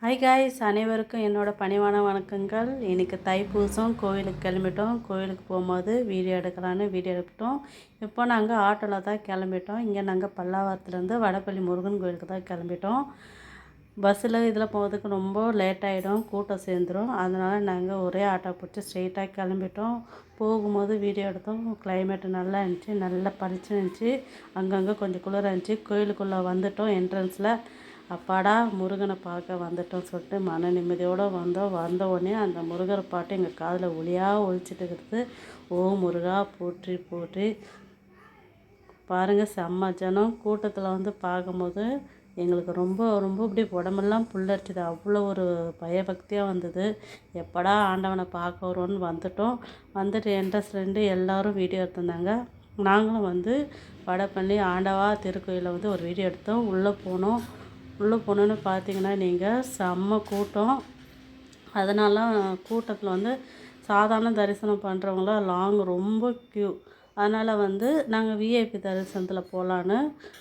High guys அனைவருக்கும் என்னோடய பணிவான வணக்கங்கள். இன்றைக்கி தைப்பூசம் கோவிலுக்கு கிளம்பிட்டோம். கோவிலுக்கு போகும்போது வீடியோ எடுக்கலான்னு வீடியோ எடுத்துட்டோம். இப்போ நாங்கள் ஆட்டோவில் தான் கிளம்பிட்டோம். இங்கே நாங்கள் பல்லாவரத்துலேருந்து வடப்பள்ளி முருகன் கோயிலுக்கு தான் கிளம்பிட்டோம். பஸ்ஸில் இதில் போகிறதுக்கு ரொம்ப லேட் ஆகிடும் கூட்டம் சேர்ந்துடும் அதனால் நாங்கள் ஒரே ஆட்டோ பிடிச்சி ஸ்ட்ரெயிட்டாக கிளம்பிட்டோம். போகும்போது வீடியோ எடுத்தோம். கிளைமேட்டு நல்லா இருந்துச்சு. நல்லா பளிச்சு இருந்துச்சு. அங்கங்கே கொஞ்சம் குளிராக இருந்துச்சு. கோயிலுக்குள்ளே வந்துட்டோம். என்ட்ரன்ஸில் அப்பாடா முருகனை பார்க்க வந்துட்டோம் சொல்லிட்டு மன நிம்மதியோடு வந்தோம். வந்த உடனே அந்த முருகர் பாட்டு எங்கள் காதில் ஒளியாக ஒழிச்சிட்டு இருக்கிறது ஓ முருகா போற்றி போற்றி. பாருங்கள் செம்ம ஜனம். கூட்டத்தில் வந்து பார்க்கும்போது எங்களுக்கு ரொம்ப ரொம்ப இப்படி உடம்பெல்லாம் புல்லரிச்சுது. அவ்வளோ ஒரு பயபக்தியாக வந்தது. எப்படா ஆண்டவனை பார்க்க வருவோன்னு வந்துட்டோம். வந்துட்டு என்ட்ரஸ் ரெண்டு எல்லோரும் வீடியோ எடுத்திருந்தாங்க. நாங்களும் வந்து வடப்பள்ளி ஆண்டவா திருக்கோயிலில் வந்து ஒரு வீடியோ எடுத்தோம். உள்ளே போனோம். உள்ளே போனோன்னு பார்த்தீங்கன்னா நீங்கள் செம்ம கூட்டம். அதனால கூட்டத்தில் வந்து சாதாரண தரிசனம் பண்ணுறவங்களாம் லாங் ரொம்ப க்யூ அதனால் வந்து நாங்கள் விஐபி தரிசனத்தில் போகலான்னு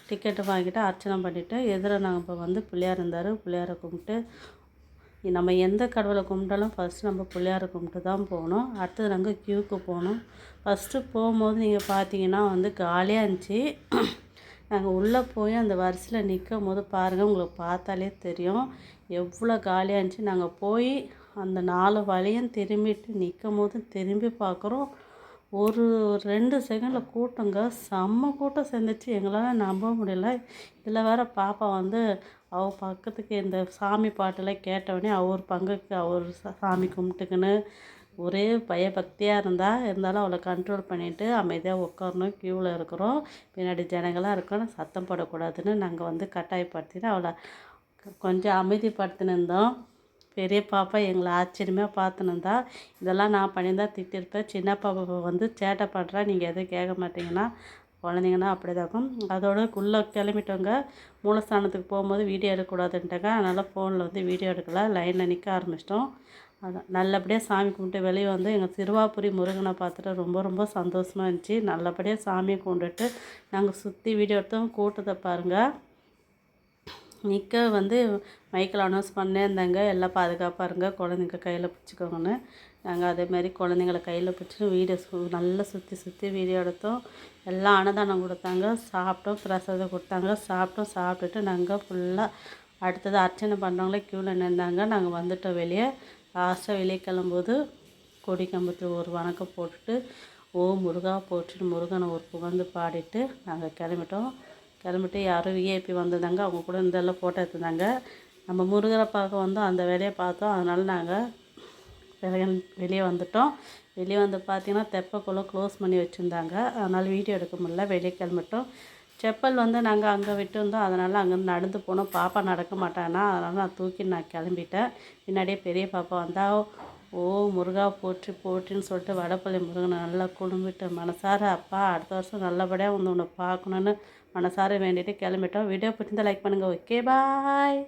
டிக்கெட்டு வாங்கிட்டு அர்ச்சனை பண்ணிவிட்டு எதிர நாங்கள் இப்போ வந்து பிள்ளையார் இருந்தார். பிள்ளையாரை கும்பிட்டு நம்ம எந்த கடவுளை கும்பிட்டாலும் ஃபஸ்ட்டு நம்ம பிள்ளையாரை கும்பிட்டு தான் போகணும். அடுத்தது நாங்கள் க்யூக்கு போகணும். ஃபஸ்ட்டு போகும்போது நீங்கள் பார்த்தீங்கன்னா வந்து காலியாக இருந்துச்சு. நாங்கள் உள்ளே போய் அந்த வரிசையில் நிற்கும் போது பாருங்கள் உங்களுக்கு பார்த்தாலே தெரியும். எவ்வளோ காலியாக இருந்துச்சு. நாங்கள் போய் அந்த நாலு வழியும் திரும்பிட்டு நிற்கும் போது திரும்பி பார்க்குறோம் ஒரு ரெண்டு செகண்டில் கூட்டங்க செம்ம கூட்டம் சேர்ந்துச்சு. எங்களால் நம்ப முடியல. இதில் வேறு பாப்பா வந்து அவள் பக்கத்துக்கு இந்த சாமி பாட்டெல்லாம் கேட்டவுடனே அவர் பங்குக்கு அவர் சாமி கும்பிட்டுக்குன்னு ஒரே பயபக்தியாக இருந்தால் இருந்தாலும் அவளை கண்ட்ரோல் பண்ணிவிட்டு அமைதியாக உட்காரணும் க்யூவில் இருக்கிறோம். பின்னாடி ஜனங்களாக இருக்கணும் சத்தம் போடக்கூடாதுன்னு நாங்கள் வந்து கட்டாயப்படுத்திட்டு அவளை கொஞ்சம் அமைதிப்படுத்தினிருந்தோம் பெரிய பாப்பா எங்களை ஆச்சரியமாக பார்த்துனுந்தா இதெல்லாம் நான் பண்ணியிருந்தா திட்டிருப்பேன் சின்ன பாப்பா வந்து சேட்டை பண்ணுறா நீங்கள் எதுவும் கேட்க மாட்டீங்கன்னா குழந்தைங்கன்னா அப்படி தான் இருக்கும். அதோட உள்ளே கிளம்பிட்டவங்க மூலஸ்தானத்துக்கு போகும்போது வீடியோ எடுக்கக்கூடாதுன்ட்டாங்க. அதனால் ஃபோனில் வந்து வீடியோ எடுக்கல. லைனில் நிற்க ஆரம்பிச்சிட்டோம். அதான். நல்லபடியாக சாமி கும்பிட்டு வெளியே வந்து எங்கள் திருவாபுரி முருகனை பார்த்துட்டு ரொம்ப ரொம்ப சந்தோஷமாக இருந்துச்சு. நல்லபடியாக சாமியை கும்பிட்டுட்டு நாங்கள் சுற்றி வீடியோ எடுத்தோம். கூட்டத்தை பாருங்கள் நிற்க வந்து மைக்கில் அனௌன்ஸ் பண்ணே இருந்தாங்க எல்லாம் பாதுகாப்பாக இருங்க. குழந்தைங்க கையில் பிடிச்சிக்கோங்கன்னு. நாங்கள் அதேமாரி குழந்தைங்கள கையில் பிடிச்சிட்டு வீடியோ சு நல்லா சுற்றி சுற்றி வீடியோ எடுத்தோம். எல்லாம் அன்னதானம் கொடுத்தாங்க. சாப்பிட்டோம். பிரசாதம் கொடுத்தாங்க. சாப்பிட்டோம். சாப்பிட்டுட்டு நாங்கள் ஃபுல்லாக அடுத்தது அர்ச்சனை பண்ணுறவங்களே க்யூவில் நின்றாங்க நாங்கள் வந்துட்டோம் வெளியே. லாஸ்ட்டாக வெளியே கிளம்போது கொடி கம்பத்தில் ஒரு வணக்கம் போட்டுட்டு ஓ முருகா போட்டுட்டு முருகனை ஒரு புகழ்ந்து பாடிட்டு நாங்கள் கிளம்பிட்டோம். கிளம்பிட்டு யாரும் விஐபி வந்திருந்தாங்க. அவங்க கூட இதெல்லாம் ஃபோட்டோ எடுத்திருந்தாங்க. நம்ம முருகரை பார்க்க வந்தோம். அந்த வேலையை பார்த்தோம். அதனால் நாங்கள் வெளியே வெளியே வந்துட்டோம். வெளியே வந்து பார்த்திங்கன்னா தெப்பக்குள்ளே க்ளோஸ் பண்ணி வச்சுருந்தாங்க. அதனால் வீடியோ எடுக்க முடியல. வெளியே கிளம்பிட்டோம். செப்பல் வந்து நாங்கள் அங்கே விட்டுருந்தோம் அதனால் அங்கேருந்து நடந்து போனோம். பாப்பா நடக்க மாட்டானா? அதனால் நான் தூக்கி நான் கிளம்பிட்டேன். பின்னாடியே பெரிய பாப்பா வந்தால் ஓ முருகா போற்றி போற்றின்னு சொல்லிட்டு வடப்பள்ளி முருகனை நல்லா குடும்பிட்டு மனசார அப்பா அடுத்த வருஷம் நல்லபடியாக வந்து உன்னை பார்க்கணுன்னு மனசார வேண்டிட்டு கிளம்பிட்டோம். வீடியோ பிடிச்சிருந்தா லைக் பண்ணுங்கள் ஓகே பாய்